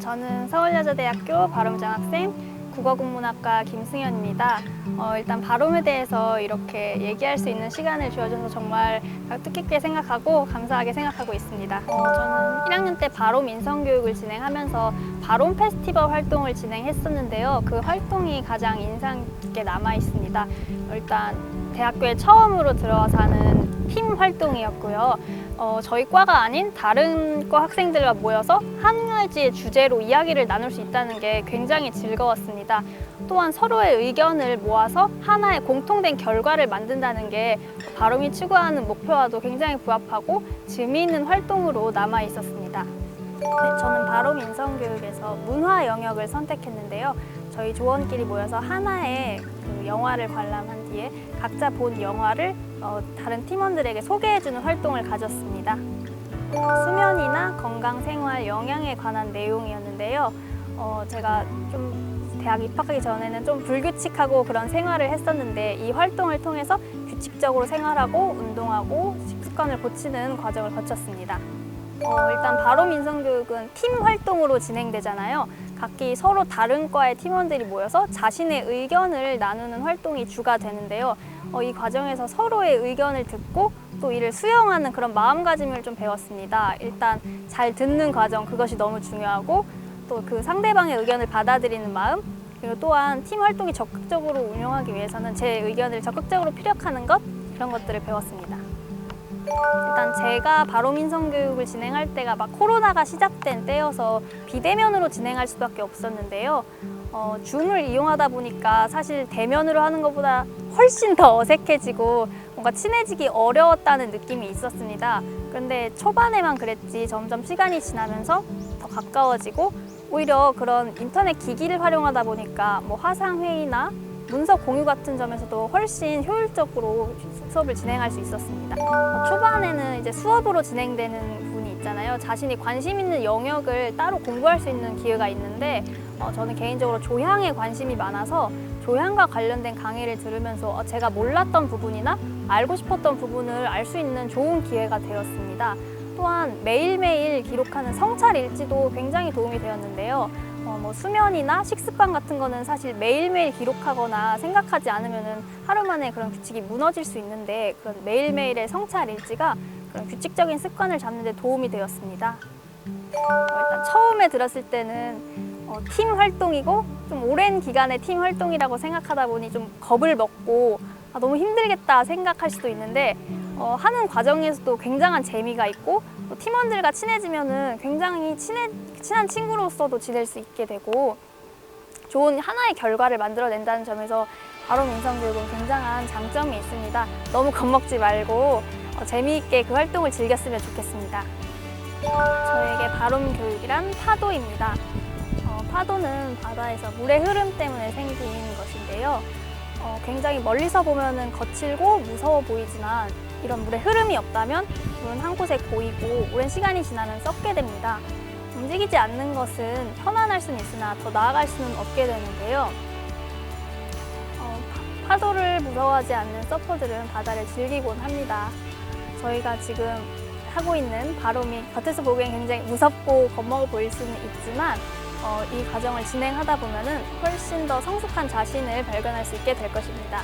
저는 서울여자대학교 바롬장학생 국어국문학과 김승현입니다. 어, 일단 바롬에 대해서 이렇게 얘기할 수 있는 시간을 주어줘서 정말 뜻깊게 생각하고 감사하게 생각하고 있습니다. 어, 저는 1학년 때 바롬 인성교육을 진행하면서 바롬 페스티벌 활동을 진행했었는데요. 그 활동이 가장 인상 깊게 남아 있습니다. 일단 대학교에 처음으로 들어와서 하는 팀 활동이었고요. 어, 저희 과가 아닌 다른 과 학생들과 모여서 한 가지의 주제로 이야기를 나눌 수 있다는 게 굉장히 즐거웠습니다. 또한 서로의 의견을 모아서 하나의 공통된 결과를 만든다는 게 바롬이 추구하는 목표와도 굉장히 부합하고 재미있는 활동으로 남아 있었습니다. 네, 저는 바롬 인성교육에서 문화 영역을 선택했는데요. 저희 조원끼리 모여서 하나의 그 영화를 관람한 뒤에 각자 본 영화를 어, 다른 팀원들에게 소개해주는 활동을 가졌습니다. 수면이나 건강 생활 영양에 관한 내용이었는데요. 어, 제가 좀 대학 입학하기 전에는 좀 불규칙하고 그런 생활을 했었는데 이 활동을 통해서 규칙적으로 생활하고 운동하고 식습관을 고치는 과정을 거쳤습니다. 어, 일단 바로 민성교육은 팀 활동으로 진행되잖아요. 각기 서로 다른 과의 팀원들이 모여서 자신의 의견을 나누는 활동이 주가 되는데요. 어, 이 과정에서 서로의 의견을 듣고 또 이를 수용하는 그런 마음가짐을 좀 배웠습니다. 일단 잘 듣는 과정 그것이 너무 중요하고 또 그 상대방의 의견을 받아들이는 마음 그리고 또한 팀 활동이 적극적으로 운영하기 위해서는 제 의견을 적극적으로 피력하는 것 그런 것들을 배웠습니다. 일단 제가 바로 민성 교육을 진행할 때가 막 코로나가 시작된 때여서 비대면으로 진행할 수밖에 없었는데요. 어, 줌을 이용하다 보니까 사실 대면으로 하는 것보다 훨씬 더 어색해지고 뭔가 친해지기 어려웠다는 느낌이 있었습니다. 그런데 초반에만 그랬지 점점 시간이 지나면서 더 가까워지고 오히려 그런 인터넷 기기를 활용하다 보니까 뭐 화상 회의나 문서 공유 같은 점에서도 훨씬 효율적으로 수업을 진행할 수 있었습니다. 어, 초반에는 이제 수업으로 진행되는 부분이 있잖아요. 자신이 관심 있는 영역을 따로 공부할 수 있는 기회가 있는데 어, 저는 개인적으로 조향에 관심이 많아서 조향과 관련된 강의를 들으면서 어, 제가 몰랐던 부분이나 알고 싶었던 부분을 알 수 있는 좋은 기회가 되었습니다. 또한 매일매일 기록하는 성찰 일지도 굉장히 도움이 되었는데요. 어, 뭐 수면이나 식습관 같은 거는 사실 매일매일 기록하거나 생각하지 않으면은 하루 만에 그런 규칙이 무너질 수 있는데 그런 매일매일의 성찰 일지가 그런 규칙적인 습관을 잡는 데 도움이 되었습니다. 어, 일단 처음에 들었을 때는 어, 팀 활동이고 좀 오랜 기간의 팀 활동이라고 생각하다 보니 좀 겁을 먹고 아, 너무 힘들겠다 생각할 수도 있는데 어, 하는 과정에서도 굉장한 재미가 있고 또 팀원들과 친해지면은 굉장히 친해, 친한 친구로서도 지낼 수 있게 되고 좋은 하나의 결과를 만들어낸다는 점에서 바로 민성교육은 굉장한 장점이 있습니다. 너무 겁먹지 말고 어, 재미있게 그 활동을 즐겼으면 좋겠습니다. 저에게 바롬 교육이란 파도입니다. 어, 파도는 바다에서 물의 흐름 때문에 생긴 것인데요. 어, 굉장히 멀리서 보면은 거칠고 무서워 보이지만 이런 물의 흐름이 없다면 물은 한 곳에 고이고 오랜 시간이 지나면 썩게 됩니다. 움직이지 않는 것은 편안할 수는 있으나 더 나아갈 수는 없게 되는데요. 어, 파- 파도를 무서워하지 않는 서퍼들은 바다를 즐기곤 합니다. 저희가 지금 하고 있는 바롬이 겉에서 보기엔 굉장히 무섭고 겁먹어 보일 수는 있지만 어, 이 과정을 진행하다 보면은 훨씬 더 성숙한 자신을 발견할 수 있게 될 것입니다.